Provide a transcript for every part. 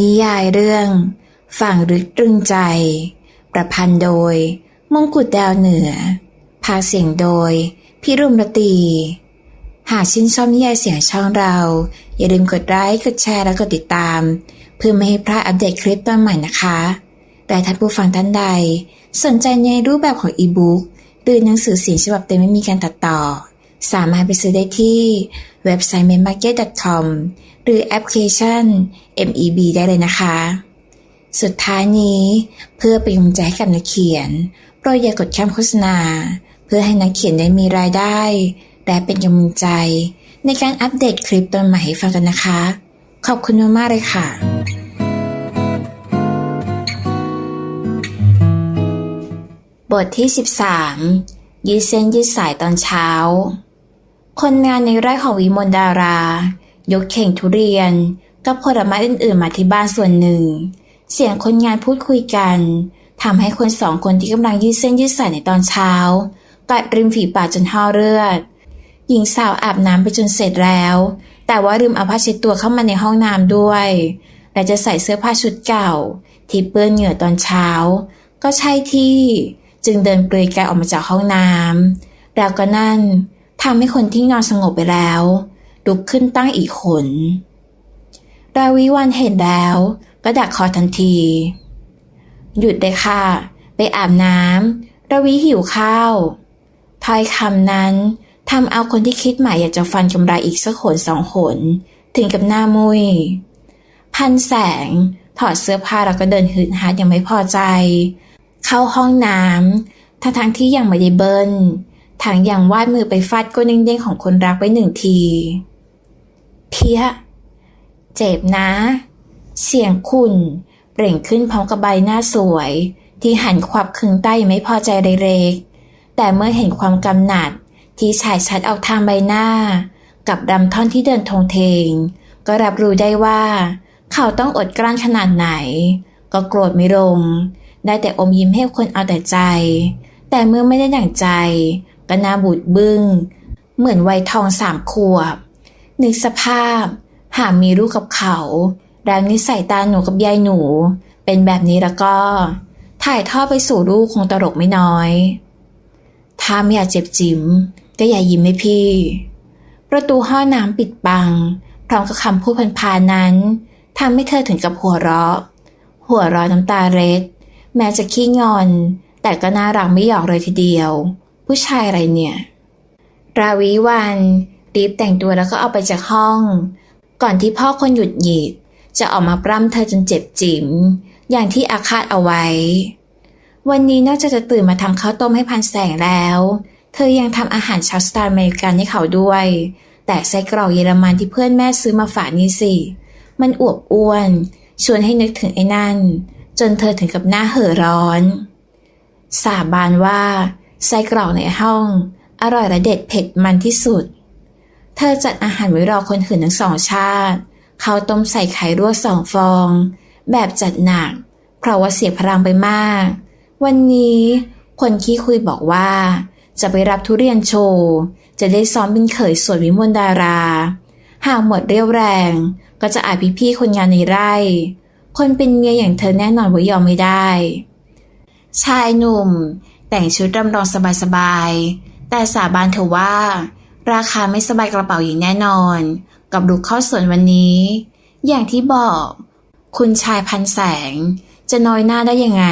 นิยายเรื่อง ฝั่งลึกตรึงใจ ประพันธ์โดย มงกุฎดาวเหนือ พาเสียงโดยพิรุมรตี หากชื่นชอบนิยายเสียงช่องเรา อย่าลืมกดไลค์กดแชร์และกดติดตาม เพื่อไม่ให้พลาดอัปเดตคลิปตอนใหม่นะคะแต่ท่านผู้ฟังท่านใด สนใจในรูปแบบของอีบุ๊กหรือหนังสือเสียงฉบับเต็มไม่มีการตัดต่อ สามารถไปซื้อได้ที่เว็บไซต์ m a m a r k e t c o m หรือแอปพลิเคชัน MEB ได้เลยนะคะ สุดท้ายนี้เพื่อเป็นกำลังใจให้กับนักเขียนโปรดอย่ากดข้ามโฆษณา เพื่อให้นักเขียนได้มีรายได้ และเป็นกำลังใจ ในการอัปเดตคลิปตอนใหม่ให้ฟังกันนะคะ ขอบคุณมากๆเลยค่ะบทที่ 13ยืดเส้นยืดสายตอนเช้า คนงานในไร่ของวิมลดารา ยกเข่งทุเรียน กับผลไม้อื่นๆมาที่บ้านส่วนหนึ่ง เสียงคนงานพูดคุยกันทำให้คนสองคนที่กำลังยืดเส้นยืดสายในตอนเช้ากัดริมฝีปากจนห่อเลือด หญิงสาวอาบน้ำไปจนเสร็จแล้ว แต่ว่าลืมเอาผ้าเช็ดตัวเข้ามาในห้องน้ำด้วย และจะใส่เสื้อผ้าชุดเก่า ที่เปื้อนเหงื่อตอนเช้า ก็ใช่ที่จึงเดินเปลือยกายออกมาจากห้องน้ำแล้วก็นั่นทำให้คนที่นอนสงบไปแล้ว ลุกขึ้นตั้งอีกขน ราวิวันเห็นแล้ว ก็ดักคอทันที หยุดเลยค่ะ ไปอาบน้ำราวิหิวข้าวถ้อยคำนั้นทำเอาคนที่คิดหมายอยากจะฟันกำไรอีกสักขนสองขน ถึงกับหน้ามุย พันแสงถอดเสื้อผ้าแล้วก็เดินหืดหาดยังไม่พอใจ เข้าห้องน้ำทั้งทั้งที่ยังไม่ได้เบิ้ลทางยังวาดมือไปฟาดก้นเด้งๆของคนรักไว้หนึ่งที เพี้ย เจ็บนะ เสียงคุณเปล่งขึ้นพร้อมกับใบหน้าสวย ที่หันขวับคึงใต้ไม่พอใจเล็กแต่เมื่อเห็นความกำหนัดที่ฉายชัดออกทางใบหน้า กับดำท่อนที่เดินทงเทง ก็รับรู้ได้ว่า เขาต้องอดกลั้นขนาดไหน ก็โกรธไม่ลง ได้แต่อมยิ้มให้คนเอาแต่ใจ แต่เมื่อไม่ได้อย่างใจ ก็น้าบูดบึง้ง เหมือนวัยทองสามขวบ นึกสภาพ หากมีลูกกับเขาแล้วนิสัยตาหนูกับยายหนู เป็นแบบนี้แล้วก็ ถ่ายทอดไปสู่ลูกคงตลกไม่น้อย ถ้าไม่อยากเจ็บจิ๋มก็อย่ายิ้มให้พี่ ประตูห้องน้ำปิดบัง พร้อมกับคำพูดพันพานั้นทำให้เธอถึงกับหัวเราะ หัวเร้อน้ำตาเร็ด แม้จะขี้งอน แต่ก็น่ารักไม่หยอกเลยทีเดียว ผู้ชายอะไรเนี่ย ราวิวัน รีบแต่งตัวแล้วก็เอาไปจากห้อง ก่อนที่พ่อคนหยุดหยิดจะออกมาปล้ำเธอจนเจ็บจิ๋มอย่างที่อาคาดเอาไว้ วันนี้นอกจากจะตื่นมาทำข้าวต้มให้พันแสงแล้ว เธอยังทำอาหารชาวสไตล์อเมริกันให้เขาด้วย แต่ไส้กรอกเยอรมันที่เพื่อนแม่ซื้อมาฝากนี่สิ มันอวบอ้วน ชวนให้นึกถึงไอ้นั่น จนเธอถึงกับหน้าเห่อร้อน สาบานว่าไส้กรอกในห้อง อร่อยและเด็ดเผ็ดมันที่สุด เธอจัดอาหารไว้รอคนหื่นทั้งสองชาติ เขาต้มใส่ไข่รั่วสองฟอง แบบจัดหนัก เพราะว่าเสียพลังไปมาก วันนี้คนขี้คุยบอกว่า จะไปรับทุเรียนโชว์ จะได้ซ้อมเป็นเขยสวยวิมลดารา หากหมดเรี่ยวแรง ก็จะอาจพี่ๆคนงานในไร่ คนเป็นเมียอย่างเธอแน่นอนว่ายอมไม่ได้ ชายหนุ่ม แต่งชุดรำรองสบายๆแต่สาบานเถอว่า ราคาไม่สบายกระเป๋าอย่างแน่นอน กับลุกข้าสวนวันนี้ อย่างที่บอก คุณชายพันแสง จะน้อยหน้าได้ยังไง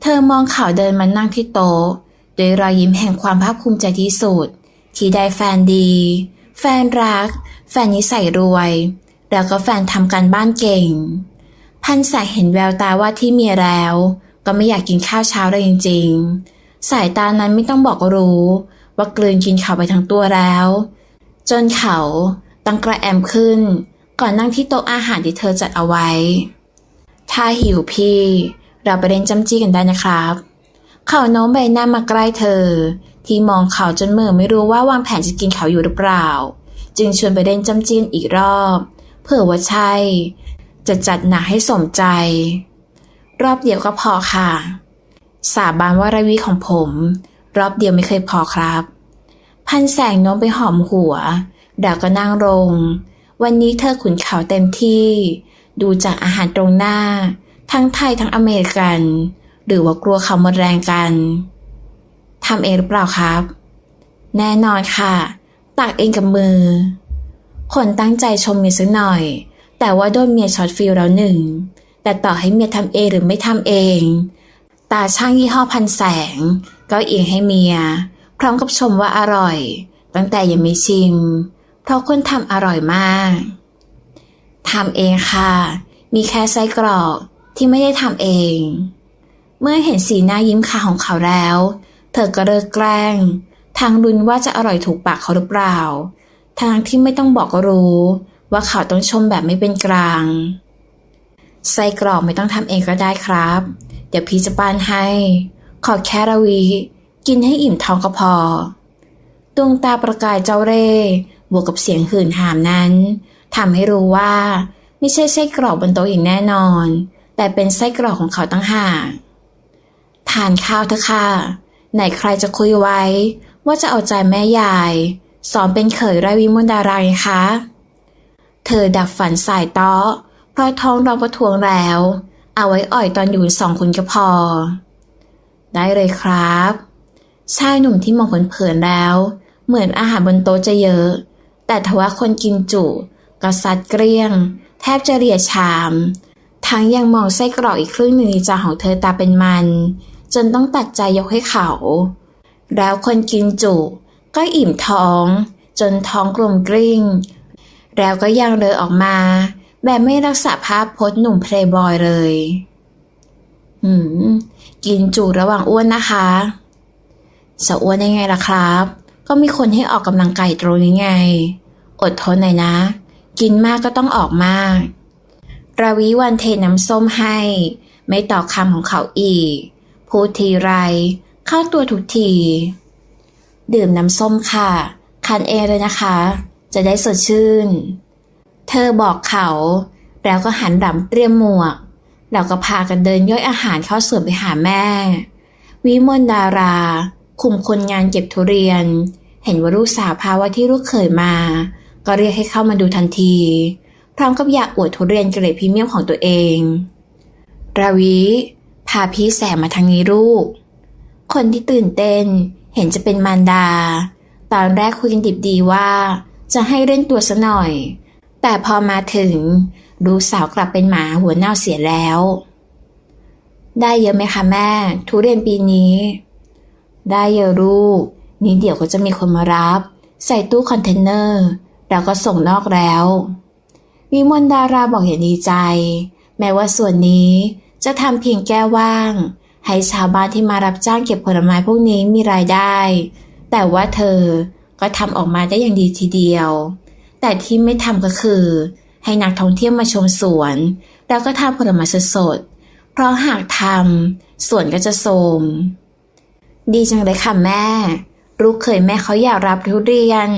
เธอมองเขาเดินมานั่งที่โต๊ะโดยรอยยิ้มแห่งความภาคภูมิใจที่สุด ที่ได้แฟนดี แฟนรัก แฟนนิสัยรวย แล้วก็แฟนทำการบ้านเก่ง พันแสงเห็นแววตาว่าที่เมียแล้ว ก็ไม่อยากกินข้าวเช้าเลยจริง ๆ สายตานั้นไม่ต้องบอกก็รู้ ว่ากลืนกินเขาไปทั้งตัวแล้ว จนเขาตั้งกระแอมขึ้น ก่อนนั่งที่โต๊ะอาหารที่เธอจัดเอาไว้ ถ้าหิวพี่ เราไปเล่นจำจี้กันได้นะครับ เขาโน้มใบหน้ามาใกล้เธอ ที่มองเขาจนเมื่อไม่รู้ว่าวางแผนจะกินเขาอยู่หรือเปล่า จึงชวนไปเล่นจำจี้อีกรอบเผื่อว่าใช่ จะจัดหนักให้สมใจ รอบเดียวก็พอค่ะ สาบานว่าระวีของผม รอบเดียวไม่เคยพอครับ พันแสงโน้มไปหอมหัว ดาวก็นั่งลง วันนี้เธอขุนเขาเต็มที่ ดูจากอาหารตรงหน้า ทั้งไทยทั้งอเมริกัน หรือว่ากลัวเขาหมดแรงกันทำเองหรือเปล่าครับ แน่นอนค่ะ ตักเองกับมือ คนตั้งใจชมเมียสักหน่อย แต่ว่าโดนเมียช็อตฟิลแล้วหนึ่ง แต่ต่อให้เมียทำเองหรือไม่ทำเอง ตาช่างยี่ห้อพันแสง ก็เอียงให้เมีย พร้อมกับชมว่าอร่อย ตั้งแต่ยังไม่ชิม เพราะคนทำอร่อยมากทำเองค่ะ มีแค่ไส้กรอกที่ไม่ได้ทำเอง เมื่อเห็นสีหน้ายิ้มขาของเขาแล้ว เธอก็เลิกแกล้ง ทางรุนว่าจะอร่อยถูกปากเขาหรือเปล่า ทางที่ไม่ต้องบอกก็รู้ ว่าเขาต้องชมแบบไม่เป็นกลางไส้กรอกไม่ต้องทำเองก็ได้ครับ เดี๋ยวพี่จะป้านให้ ขอแค่ระวี กินให้อิ่มท้องก็พอ ดวงตาประกายเจ้าเร่บวกกับเสียงหื่นหามนั้นทำให้รู้ว่า ไม่ใช่ไส้กรอกบนโต๊ะอย่างแน่นอน แต่เป็นไส้กรอกของเขาตั้งหากทานข้าวเถอะค่ะ ไหนใครจะคุยไว้ ว่าจะเอาใจแม่ยายสอนเป็นเขยไรวิมลดาราไงคะ เธอดับฝันสายตาะเพราะท้องรองประทวงแล้ว เอาไว้อ่อยตอนอยู่สองคนก็พอ ได้เลยครับชายหนุ่มที่มองเผินๆแล้ว เหมือนอาหารบนโต๊ะจะเยอะ แต่ทว่าคนกินจุก็ซัดเกลี้ยง แทบจะเรียชาม ทั้งยังมองไส้กรอกอีกครึ่งหนึ่งในจานของเธอตาเป็นมัน จนต้องตัดใจยกให้เขา แล้วคนกินจุก็อิ่มท้อง จนท้องกลมกลิ้ง แล้วก็ยังเลอออกมา แบบไม่รักษาภาพพจน์หนุ่มเพลย์บอยเลยหืม กินจุระหว่างอ้วนนะคะจะอ้วนได้ไงล่ะครับ ก็มีคนให้ออกกำลังกายตรงนี้ไง อดทนหน่อยนะ กินมากก็ต้องออกมากราวิวันเทน้ำส้มให้ ไม่ต่อคำของเขาอีก พูดทีไร เข้าตัวทุกที ดื่มน้ำส้มค่ะ คันเองเลยนะคะ จะได้สดชื่น เธอบอกเขา แล้วก็หันหลังเตรียมหมวก แล้วก็พากันเดินย่อยอาหารเข้าสวนไปหาแม่ วิมลดารา คุมคนงานเก็บทุเรียน เห็นว่าลูกสาวพาว่าที่ลูกเขยมา ก็เรียกให้เข้ามาดูทันที พร้อมกับอยากอวดทุเรียนเกรดพรีเมียมของตัวเองราวิ พาพี่แสมมาทางนี้ลูก คนที่ตื่นเต้นเห็นจะเป็นมารดา ตอนแรกคุยกันดิบดีว่า จะให้เล่นตัวซะหน่อย แต่พอมาถึงลูสาวกลับเป็นหมาหัวเน่าเสียแล้ว ได้เยอะไหมคะแม่ ทุเรียนปีนี้ ได้เยอะลูก นี้เดี๋ยวก็จะมีคนมารับ ใส่ตู้คอนเทนเนอร์ แล้วก็ส่งนอกแล้ววิมลดาราบอกอย่างดีใจ แม้ว่าส่วนนี้จะทำเพียงแก้ว่าง ให้ชาวบ้านที่มารับจ้างเก็บผลไม้พวกนี้มีรายได้ แต่ว่าเธอก็ทำออกมาได้อย่างดีทีเดียว แต่ที่ไม่ทำก็คือ ให้นักท่องเที่ยวมาชมสวน แล้วก็ทานผลไม้สดๆเพราะหากทำสวนก็จะโทมดีจังเลยค่ะแม่ ลูกเคยแม่เขาอยากรับทุเรียน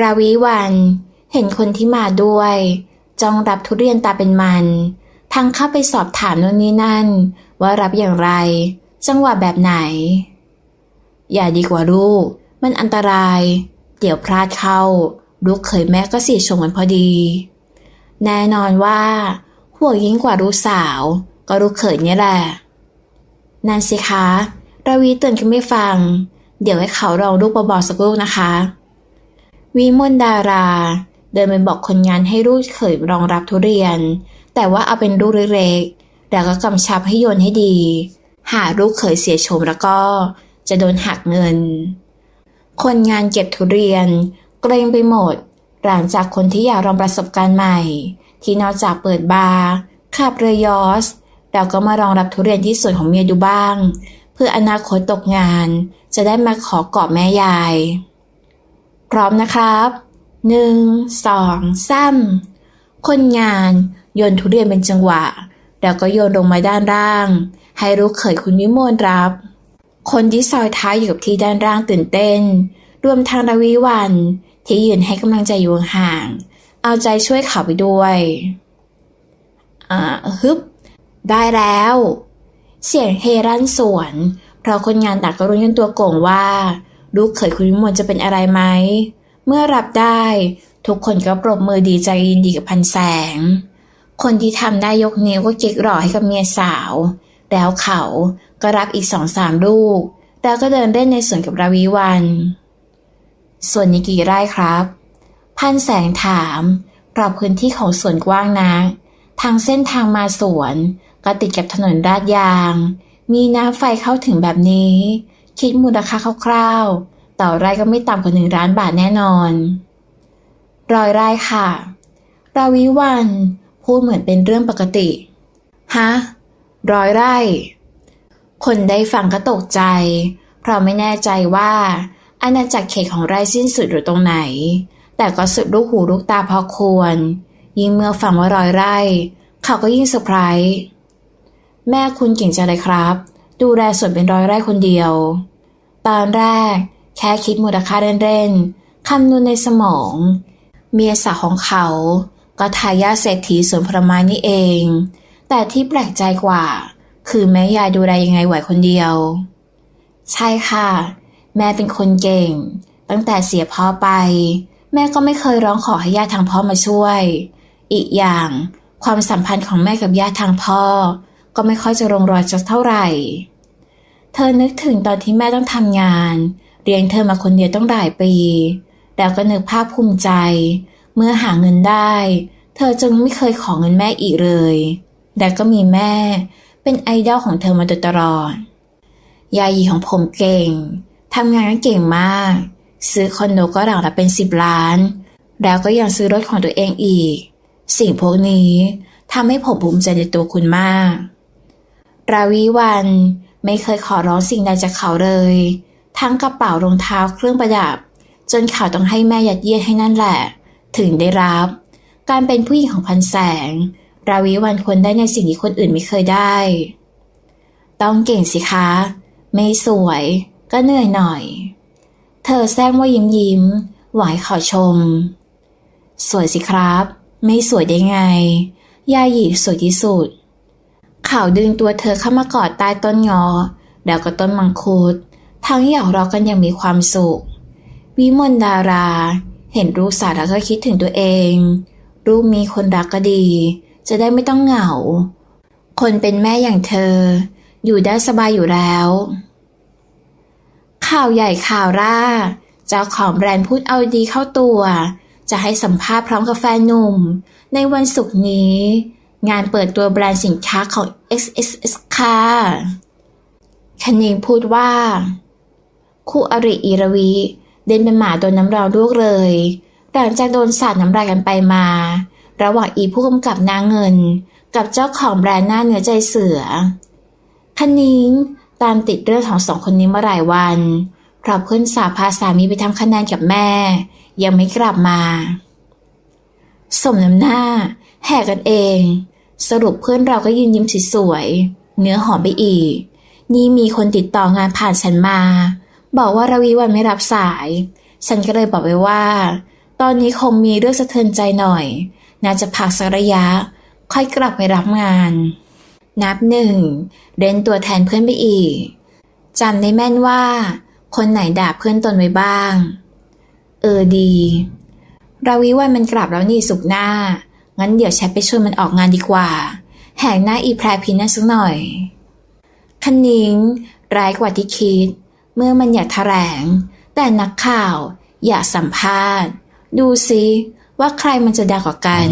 ราวิวันเห็นคนที่มาด้วย จ้องรับทุเรียนตาเป็นมัน ทั้งเข้าไปสอบถามโน่นนี่นั่น ว่ารับอย่างไร จังหวะแบบไหน อย่าดีกว่าลูก มันอันตราย เดี๋ยวพลาดเข้า ลูกเคยแม่ก็เสียชงมันพอดี แน่นอนว่าห่วงยิ่งกว่าลูกสาว ก็ลูกเขยเนี่ยแหละ นั่นสิคะราวีเตือนกันไม่ฟัง เดี๋ยวให้เขาลองลูกเบาๆสักลูกนะคะวิมลดารา เดินไปบอกคนงานให้ลูกเขยรองรับทุเรียน แต่ว่าเอาเป็นลูกเล็กๆแล้วก็กำชับให้โยนให้ดี หากลูกเขยเสียโฉมแล้วก็จะโดนหักเงิน คนงานเก็บทุเรียน เกรงไปหมด หลังจากคนที่อยากลองประสบการณ์ใหม่ ที่นอกจากเปิดบาร์ขับเรือยอสแล้วก็มารองรับทุเรียนที่สวนของเมียดูบ้าง เพื่ออนาคตตกงาน จะได้มาขอกอบแม่ยาย พร้อมนะครับหนึ่งสองสามคนงานโยนทุเรียนเป็นจังหวะ แล้วก็โยนลงมาด้านล่าง ให้ลูกเขยคุณวิมลรับ คนที่ซอยท้ายอยู่กับที่ด้านล่างตื่นเต้น รวมทางราวิวัน ที่ยืนให้กำลังใจอยู่ห่าง เอาใจช่วยเขาไปด้วย อ่าฮึบ ได้แล้ว เสียงเฮรันสวน เพราะคนงานต่างก็รุ้นกันตัวโก่งว่า ลูกเขยคุณวิมลจะเป็นอะไรไหม เมื่อรับได้ ทุกคนก็ปรบมือดีใจยินดีกับพันแสง คนที่ทำได้ยกนิ้วก็เก๊กหล่อให้กับเมียสาว แล้วเขาก็รับอีกสองสามลูก แล้วก็เดินเล่นในสวนกับราวิวัน ส่วนนี้กี่ไร่ครับ พันแสงถามเพราะพื้นที่ของสวนกว้างนะทางเส้นทางมาสวนก็ติดกับถนนลาดยาง มีน้ำไฟเข้าถึงแบบนี้ คิดมูลค่าคร่าวๆ ต่อไร่ก็ไม่ต่ำกว่าหนึ่งล้านบาทแน่นอนรอยไร่ค่ะ ราวิวันพูดเหมือนเป็นเรื่องปกติ ฮะร้อยไร่ คนได้ฟังก็ตกใจ เพราะไม่แน่ใจว่า อาณาจักรเขตของไรสิ้นสุดอยู่ตรงไหน แต่ก็สุดลูกหูลูกตาพอควร ยิ่งเมื่อฟังว่าร้อยไร่ เขาก็ยิ่งเซอร์ไพรส์แม่คุณเก่งจังเลยครับ ดูแลสวนเป็นร้อยไร่คนเดียว ตอนแรก แค่คิดมูลค่าเล่นๆคำนวณในสมอง เมียสาวของเขา ก็ทายาเศรษฐีสวนผลไม้นี่เอง แต่ที่แปลกใจกว่า คือแม่ยายดูแลยังไงไหวคนเดียว ใช่ค่ะ แม่เป็นคนเก่ง ตั้งแต่เสียพ่อไป แม่ก็ไม่เคยร้องขอให้ญาติทางพ่อมาช่วย อีกอย่างความสัมพันธ์ของแม่กับญาติทางพ่อ ก็ไม่ค่อยจะลงรอยสักเท่าไหร่ เธอนึกถึงตอนที่แม่ต้องทำงาน เลี้ยงเธอมาคนเดียวต้องหลายปี แล้วก็นึกภาพภูมิใจ เมื่อหาเงินได้ เธอจึงไม่เคยขอเงินแม่อีกเลยแต่ก็มีแม่ เป็นไอดอลของเธอมาโดยตลอด ยายหยีของผมเก่ง ทำงานก็เก่งมาก ซื้อคอนโดก็หลังละเป็นสิบล้าน แล้วก็ยังซื้อรถของตัวเองอีก สิ่งพวกนี้ทำให้ผมภูมิใจในตัวคุณมาก ราวีวันไม่เคยขอร้องสิ่งใดจากเขาเลย ทั้งกระเป๋ารองเท้าเครื่องประดับ จนเขาต้องให้แม่ยัดเยียดให้นั่นแหละ ถึงได้รับ การเป็นผู้หญิงของพันแสง ราวีวันควรได้ในสิ่งที่คนอื่นไม่เคยได้ ต้องเก่งสิคะ ไม่สวย ก็เหนื่อยหน่อย เธอแซงว่ายิ้มยิ้ม หวายขอชม สวยสิครับ ไม่สวยได้ไง ยาหยีสวยที่สุดเขาวดึงตัวเธอเข้ามากอดใต้ต้นงอ แล้วก็ต้นมังคุด ทั้งหยอกราะกันอย่างมีความสุข วิมลดารา เห็นรูปสาวแล้วก็คิดถึงตัวเอง รูปมีคนรักก็ดี จะได้ไม่ต้องเหงา คนเป็นแม่อย่างเธอ อยู่ได้สบายอยู่แล้ว ข่าวใหญ่ข่าวร่า เจ้าของแบรนด์พูดเอาดีเข้าตัว จะให้สัมภาษณ์พร้อมกับแฟนหนุ่ม ในวันศุกร์นี้ งานเปิดตัวแบรนด์สินค้าของ XSS ค่ะคณิงพูดว่า คู่อริอีรวีเดินเป็นหมาโดนน้ำร้อนลวกเลย หลังจากโดนสาดน้ำลายกันไปมา ระหว่างอีผู้กำกับน้าเงิน กับเจ้าของแบรนด์หน้าเนื้อใจเสือคณิง ตามติดเรื่องของสองคนนี้มาหลายวันเพราะเพื่อนสาวพาสามีไปทำคะแนนกับแม่ ยังไม่กลับมา สมน้ำหน้า แหกกันเอง สรุปเพื่อนเราก็ยืนยิ้มสวยๆเนื้อหอมไปอีก นี่มีคนติดต่องานผ่านฉันมา บอกว่าระวีวันไม่รับสาย ฉันก็เลยบอกไปว่า ตอนนี้คงมีเรื่องสะเทือนใจหน่อย น่าจะพักสักระยะ ค่อยกลับไปรับงาน นับหนึ่งเล่นตัวแทนเพื่อนไปอีกจำได้แม่นว่า คนไหนด่าเพื่อนตนไว้บ้าง เออดี ราวิวันมันกลับแล้วนี่สุกหน้า งั้นเดี๋ยวแชทไปชวนมันออกงานดีกว่า แหกหน้าอีแพรพินนั่นสักหน่อยคันนิงร้ายกว่าที่คิด เมื่อมันอยากแถลง แต่นักข่าวอยากสัมภาษณ์ ดูซิว่าใครมันจะดังกว่ากัน